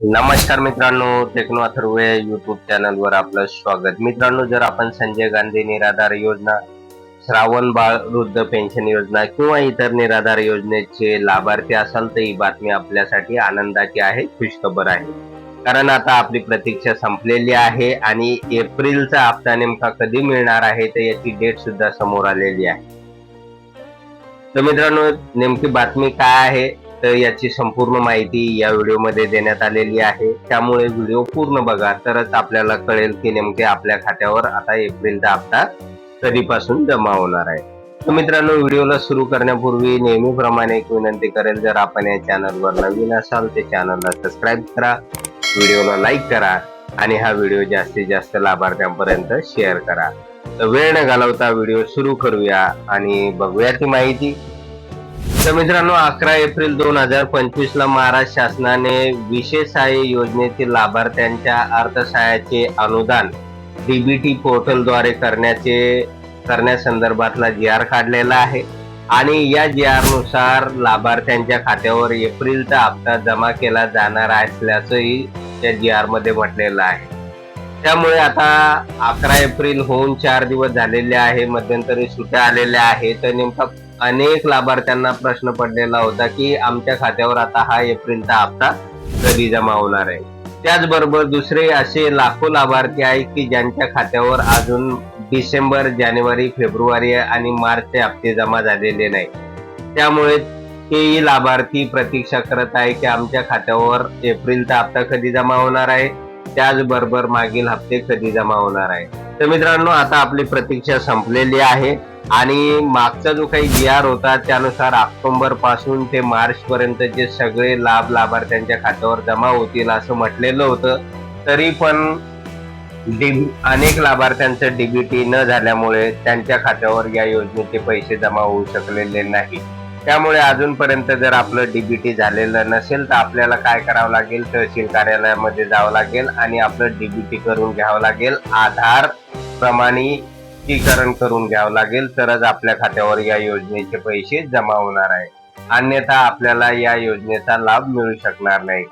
नमस्कार मित्रांनो techno अथर्वे YouTube चॅनलवर आपलं स्वागत. मित्रांनो जर आपण संजय गांधी निराधार योजना श्रावण बाळ वृद्ध पेन्शन योजना किंवा इतर निराधार योजनेचे लाभार्थी असाल तर ही बातमी आपल्यासाठी आनंदाची आहे खुशखबर आहे. कारण आता आपली प्रतीक्षा संपलेली आहे आणि एप्रिलचा हप्ता नेमका कधी मिळणार आहे तर याची डेट सुद्धा समोर आलेली आहे. तर मित्रांनो नेमकी बातमी काय आहे? तर याची संपूर्ण माहिती या व्हिडिओमध्ये देण्यात आलेली आहे. त्यामुळे व्हिडिओ पूर्ण बघा तरच आपल्याला कळेल की नेमके आपल्या खात्यावर आता एप्रिलचा हप्ता कधीपासून जमा होणार आहे. तर मित्रांनो व्हिडिओला सुरू करण्यापूर्वी नेहमीप्रमाणे एक विनंती करेल जर आपण या चॅनलवर नवीन असाल ते चॅनलला सबस्क्राईब करा व्हिडिओला लाईक करा आणि हा व्हिडिओ जास्तीत जास्त लाभार्थ्यांपर्यंत शेअर करा. तर वेळ न घालवता व्हिडिओ सुरू करूया आणि बघूया ती माहिती. तर मित्रांनो अकरा एप्रिल दोन हजार पंचवीस ला महाराष्ट्र शासनाने विशेष सहाय्य योजनेतील लाभार्थ्यांच्या अर्थसहाय्याचे अनुदान डीबीटी पोर्टलद्वारे करण्याचे करण्यासंदर्भातला जी आर काढलेला आहे. आणि या जी आरनुसार लाभार्थ्यांच्या खात्यावर एप्रिलचा हप्ता जमा केला जाणार असल्याचंही त्या जी आरमध्ये म्हटलेलं आहे. त्यामुळे आता अकरा एप्रिल होऊन चार दिवस झालेले आहे मध्यंतरी सुट्या आलेल्या आहेत. तर नेमका अनेक लाभार्थ्यांना प्रश्न पडलेला होता की आमच्या खात्यावर आता हा एप्रिलचा हप्ता कधी जमा होणार आहे? त्याचबरोबर दुसरे असे लाखो लाभार्थी आहेत की ज्यांच्या खात्यावर अजून डिसेंबर जानेवारी फेब्रुवारी आणि मार्चचे हप्ते जमा झालेले नाही त्यामुळे तेही लाभार्थी प्रतीक्षा करत आहे की आमच्या खात्यावर एप्रिलचा हप्ता कधी जमा होणार आहे? त्याचबरोबर मागील हप्ते कधी जमा होणार आहे तर मित्रांनो आता आपली प्रतीक्षा संपलेली आहे. आणि मागचा जो काही जी आर होता त्यानुसार ऑक्टोबरपासून ते मार्च पर्यंत जे सगळे लाभ लाभार्थ्यांच्या खात्यावर जमा होतील असं म्हटलेलं होतं. तरी पण अनेक लाभार्थ्यांचं डीबीटी न झाल्यामुळे त्यांच्या खात्यावर या योजनेचे पैसे जमा होऊ शकलेले नाही त्यामुळे अजूनपर्यंत जर आपलं डीबीटी झालेलं नसेल तर आपल्याला काय करावं लागेल? तहसील कार्यालयामध्ये जावं लागेल आणि आपलं डीबीटी करून घ्यावं लागेल. आधार प्रमाणीकरण करून घ्यावं लागेल. तरच आपल्या खात्यावर या योजनेचे पैसे जमा होणार आहे. अन्यथा आपल्याला या योजनेचा लाभ मिळू शकणार नाही.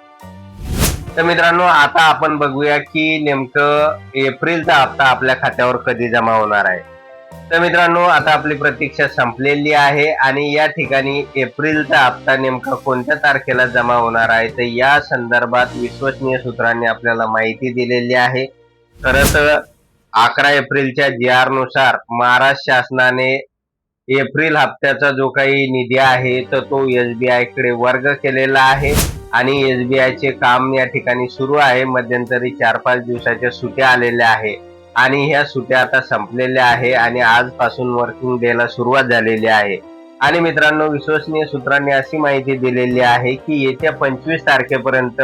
तर मित्रांनो आता आपण बघूया की नेमकं एप्रिलचा हप्ता आपल्या खात्यावर कधी जमा होणार आहे? तर मित्रांनो आता आपली प्रतीक्षा संपलेली आहे आणि या ठिकाणी एप्रिलचा हप्ता नेमका कोणत्या तारखेला जमा होणार आहे? तर या संदर्भात विश्वसनीय सूत्रांनी आपल्याला माहिती दिलेली आहे. खर तर अकरा एप्रिलच्या जी आरनुसार महाराष्ट्र शासनाने एप्रिल हप्त्याचा जो काही निधी आहे तर तो एसबीआयकडे वर्ग केलेला आहे आणि एसबीआय चे काम या ठिकाणी सुरू आहे. मध्यंतरी चार पाच दिवसाच्या सुट्या आलेल्या आहे. आणि ह्या सुट्या आता संपलेल्या आहे आणि आजपासून वर्किंग डेला सुरुवात झालेली आहे. आणि मित्रांनो विश्वसनीय सूत्रांनी अशी माहिती दिलेली आहे की येत्या पंचवीस तारखेपर्यंत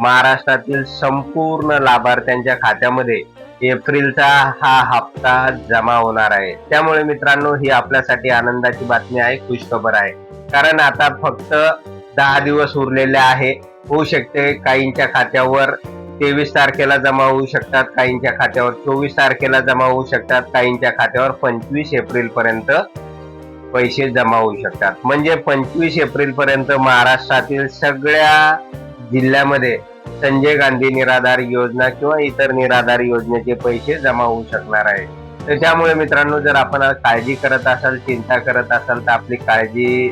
महाराष्ट्रातील संपूर्ण लाभार्थ्यांच्या खात्यामध्ये एप्रिलचा हा हप्ता जमा होणार आहे. त्यामुळे मित्रांनो ही आपल्यासाठी आनंदाची बातमी आहे खुशखबर आहे. कारण आता फक्त दहा दिवस उरलेले आहे. होऊ शकते काहींच्या खात्यावर तेवीस तारखेला जमा होऊ शकतात काहींच्या खात्यावर चोवीस तारखेला जमा होऊ शकतात काहींच्या खात्यावर पंचवीस एप्रिल पर्यंत पैसे जमा होऊ शकतात. म्हणजे पंचवीस एप्रिल पर्यंत महाराष्ट्रातील सगळ्या जिल्ह्यामध्ये संजय गांधी निराधार योजना किंवा इतर निराधार योजनेचे पैसे जमा होऊ शकणार आहे. तर त्यामुळे मित्रांनो जर आपण काळजी करत असाल चिंता करत असाल तर आपली काळजी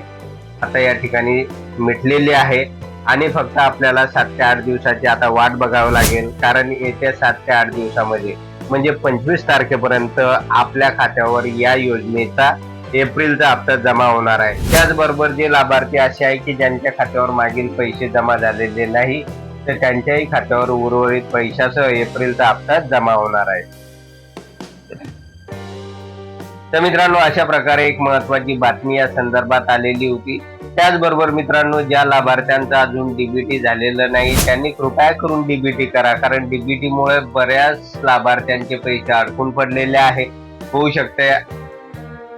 आता या ठिकाणी मिटलेली आहे. आणि फक्त आपल्याला सात ते आठ दिवसाची आता वाट बघावं लागेल. कारण येत्या सात ते आठ दिवसामध्ये म्हणजे पंचवीस तारखेपर्यंत आपल्या खात्यावर या योजनेचा एप्रिलचा हप्ता जमा होणार आहे. त्याचबरोबर जे लाभार्थी असे आहे की ज्यांच्या खात्यावर मागील पैसे जमा झालेले नाही तर त्यांच्याही खात्यावर उर्वरित पैशासह एप्रिलचा हप्ता जमा होणार आहे. तर मित्रांनो अशा प्रकारे एक महत्वाची बातमी या संदर्भात आलेली होती. त्याचबरोबर मित्रांनो ज्या लाभार्थ्यांचा अजून डीबीटी झालेलं नाही त्यांनी कृपया करून डीबीटी करा. कारण डीबीटी मुळे बऱ्याच लाभार्थ्यांचे पैसे अडकून पडलेले आहे. होऊ शकते.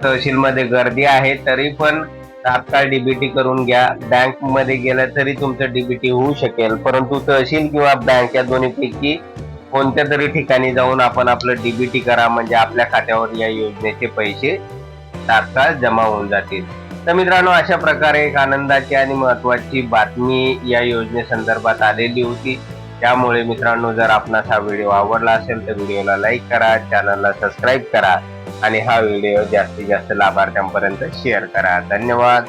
तहसीलमध्ये गर्दी आहे तरी पण तात्काळ डीबीटी करून घ्या. बँकमध्ये गेलं तरी तुमचं डीबीटी होऊ शकेल. परंतु तहसील किंवा बँक या दोन्हीपैकी कोणत्या तरी ठिकाणी जाऊन आपण आपलं डीबीटी करा म्हणजे आपल्या खात्यावर या योजनेचे पैसे तात्काळ जमा होऊन जातील. तर मित्रांनो अशा प्रकारे एक आनंदाची आणि महत्वाची बातमी या योजनेसंदर्भात आलेली होती. त्यामुळे मित्रांनो जर आपणास हा व्हिडिओ आवडला असेल तर व्हिडिओला लाईक करा चॅनलला सबस्क्राईब करा आणि हा व्हिडिओ जास्तीत जास्त लाभार्थ्यांपर्यंत शेअर करा. धन्यवाद.